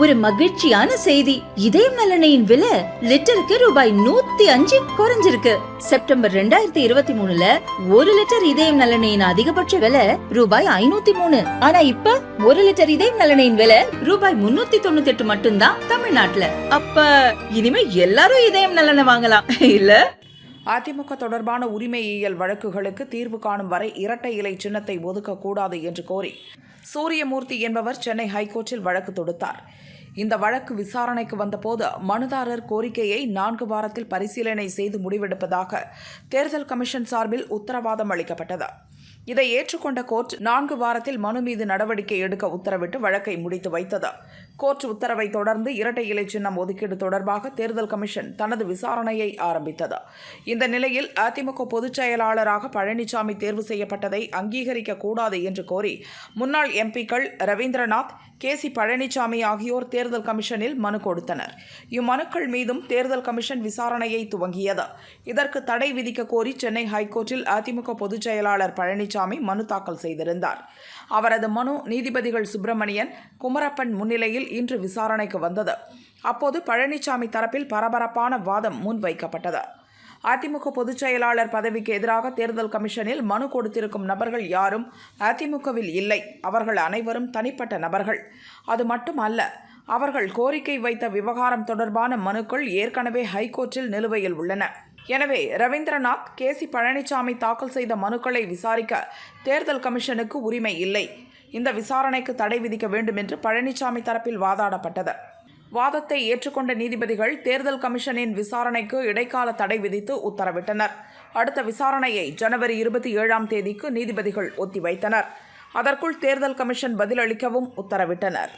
ஒரு மகிழ்ச்சியான செய்தி. இதயம் நலனையின் விலை லிட்டருக்கு ரூபாய் நூத்தி அஞ்சு குறைஞ்சிருக்கு. செப்டம்பர் ரெண்டாயிரத்தி இருபத்தி மூணுல ஒரு லிட்டர் இதயம் நலனையின் அதிகபட்ச விலை ரூபாய் ஐநூத்தி மூணு. ஆனா இப்ப ஒரு லிட்டர் இதயம் நலனையின் விலை ரூபாய் முன்னூத்தி தொண்ணூத்தி எட்டு மட்டும்தான் தமிழ்நாட்டுல. அப்ப இனிமே எல்லாரும் இதயம் நலனை வாங்கலாம். இல்ல? அதிமுக தொடர்பான உரிமையியல் வழக்குகளுக்கு தீர்வு காணும் வரை இரட்டை இலை சின்னத்தை ஒதுக்கக்கூடாது என்று கோரி சூரியமூர்த்தி என்பவர் சென்னை ஹைகோர்ட்டில் வழக்கு தொடுத்தார். இந்த வழக்கு விசாரணைக்கு வந்தபோது மனுதாரர் கோரிக்கையை நான்கு வாரத்தில் பரிசீலனை செய்து முடிவெடுப்பதாக தேர்தல் கமிஷன் சார்பில் உத்தரவாதம் அளிக்கப்பட்டது. இதை ஏற்றுக்கொண்ட கோர்ட் நான்கு வாரத்தில் மனு மீது நடவடிக்கை எடுக்க உத்தரவிட்டு வழக்கை முடித்து வைத்தது. கோர்ட் உத்தரவை தொடர்ந்து இரட்டை இலை சின்னம் ஒதுக்கீடு தொடர்பாக தேர்தல் கமிஷன் தனது விசாரணையை ஆரம்பித்தது. இந்த நிலையில் அதிமுக பொதுச் செயலாளராக பழனிசாமி தேர்வு செய்யப்பட்டதை அங்கீகரிக்க கூடாது என்று கோரி முன்னாள் எம்பிக்கள் ரவீந்திரநாத் கே சி பழனிசாமி ஆகியோர் தேர்தல் கமிஷனில் மனு கொடுத்தனர். இம்மனுக்கள் மீதும் தேர்தல் கமிஷன் விசாரணையை துவங்கியது. இதற்கு தடை விதிக்க கோரி சென்னை ஹைகோர்ட்டில் அதிமுக பொதுச் செயலாளர் பழனிசாமி மனு தாக்கல் செய்திருந்தார். அவரது மனு நீதிபதிகள் சுப்பிரமணியன் குமரப்பன் முன்னிலையில் இன்று விசாரணைக்கு வந்தது. அப்போது பழனிசாமி தரப்பில் பரபரப்பான வாதம் முன்வைக்கப்பட்டது. அதிமுக பொதுச் செயலாளர் பதவிக்கு எதிராக தேர்தல் கமிஷனில் மனு கொடுத்திருக்கும் நபர்கள் யாரும் அதிமுகவில் இல்லை. அவர்கள் அனைவரும் தனிப்பட்ட நபர்கள். அது மட்டுமல்ல அவர்கள் கோரிக்கை வைத்த விவகாரம் தொடர்பான மனுக்கள் ஏற்கனவே ஹைகோர்ட்டில் நிலுவையில் உள்ளன. எனவே ரவீந்திரநாத் கே. சி. பழனிசாமி தாக்கல் செய்த மனுக்களை விசாரிக்க தேர்தல் கமிஷனுக்கு உரிமை இல்லை. இந்த விசாரணைக்கு தடை விதிக்க வேண்டும் என்று பழனிசாமி தரப்பில் வாதாடப்பட்டது. வாதத்தை ஏற்றுக்கொண்ட நீதிபதிகள் தேர்தல் கமிஷனின் விசாரணைக்கு இடைக்கால தடை விதித்து உத்தரவிட்டனர். அடுத்த விசாரணையை ஜனவரி இருபத்தி ஏழாம் தேதிக்கு நீதிபதிகள் ஒத்திவைத்தனர். அதற்குள் தேர்தல் கமிஷன் பதிலளிக்கவும் உத்தரவிட்டனர்.